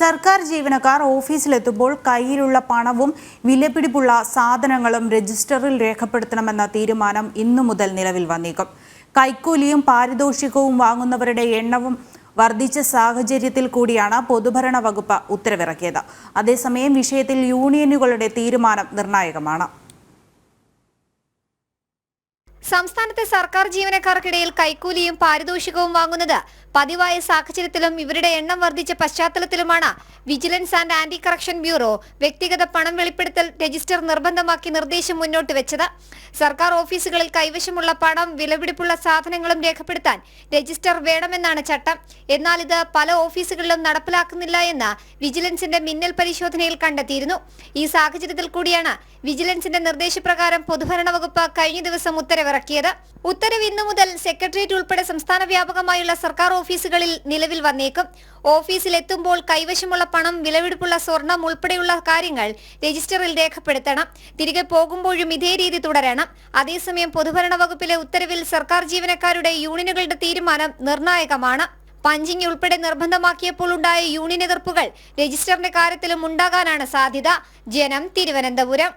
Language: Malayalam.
സർക്കാർ ജീവനക്കാർ ഓഫീസിലെത്തുമ്പോൾ കയ്യിലുള്ള പണവും വിലപിടിപ്പുള്ള സാധനങ്ങളും രജിസ്റ്ററിൽ രേഖപ്പെടുത്തണമെന്ന തീരുമാനം ഇന്നു മുതൽ നിലവിൽ വന്നേക്കും. കൈക്കൂലിയും പാരിതോഷികവും വാങ്ങുന്നവരുടെ എണ്ണവും വർദ്ധിച്ച സാഹചര്യത്തിൽ കൂടിയാണ് പൊതുഭരണ വകുപ്പ് ഉത്തരവിറക്കിയത്. അതേസമയം വിഷയത്തിൽ യൂണിയനുകളുടെ തീരുമാനം നിർണായകമാണ്. സംസ്ഥാനത്തെ സർക്കാർ ജീവനക്കാർക്കിടയിൽ കൈക്കൂലിയും പാരിതോഷികവും വാങ്ങുന്നത് പതിവായ സാഹചര്യത്തിലും ഇവരുടെ എണ്ണം വർദ്ധിച്ച പശ്ചാത്തലത്തിലുമാണ് vigilance and anti corruption bureau വ്യക്തിഗത പണം വെളിപ്പെടുത്തൽ രജിസ്റ്റർ നിർബന്ധമാക്കി നിർദ്ദേശം മുന്നോട്ട് വെച്ചത്. സർക്കാർ ഓഫീസുകളിൽ കൈവശമുള്ള പണം വിലപിടിപ്പുള്ള സാധനങ്ങളും രേഖപ്പെടുത്താൻ രജിസ്റ്റർ വേണമെന്നാണ് ചട്ടം. എന്നാൽ ഇത് പല ഓഫീസുകളിലും നടപ്പിലാക്കുന്നില്ല എന്ന് വിജിലൻസിന്റെ മിന്നൽ പരിശോധനയിൽ കണ്ടെത്തിയിരുന്നു. ഈ സാഹചര്യത്തിൽ കൂടിയാണ് വിജിലൻസിന്റെ നിർദ്ദേശപ്രകാരം പൊതുഭരണ വകുപ്പ് കഴിഞ്ഞ ദിവസം ഉത്തരവിറക്കിയത് ഉത്തരവ് ഇന്നു മുതൽ സെക്രട്ടേറിയറ്റ് ഉൾപ്പെടെ സംസ്ഥാന വ്യാപകമായുള്ള സർക്കാർ ഓഫീസുകളിൽ നിലവിൽ വന്നേക്കും. ഓഫീസിൽ എത്തുമ്പോൾ കൈവശമുള്ള പണം വിലവെടുപ്പുള്ള സ്വർണം ഉൾപ്പെടെയുള്ള കാര്യങ്ങൾ രജിസ്റ്ററിൽ രേഖപ്പെടുത്തണം. തിരികെ പോകുമ്പോഴും ഇതേ രീതി തുടരണം. അതേസമയം പൊതുഭരണ വകുപ്പിലെ ഉത്തരവിൽ സർക്കാർ ജീവനക്കാരുടെ യൂണിയനുകളുടെ തീരുമാനം നിർണായകമാണ്. പഞ്ചിങ് ഉൾപ്പെടെ നിർബന്ധമാക്കിയപ്പോൾ ഉണ്ടായ യൂണിയൻ എതിർപ്പുകൾ രജിസ്റ്ററിന്റെ കാര്യത്തിലും ഉണ്ടാകാനാണ് സാധ്യത. ജനം തിരുവനന്തപുരം.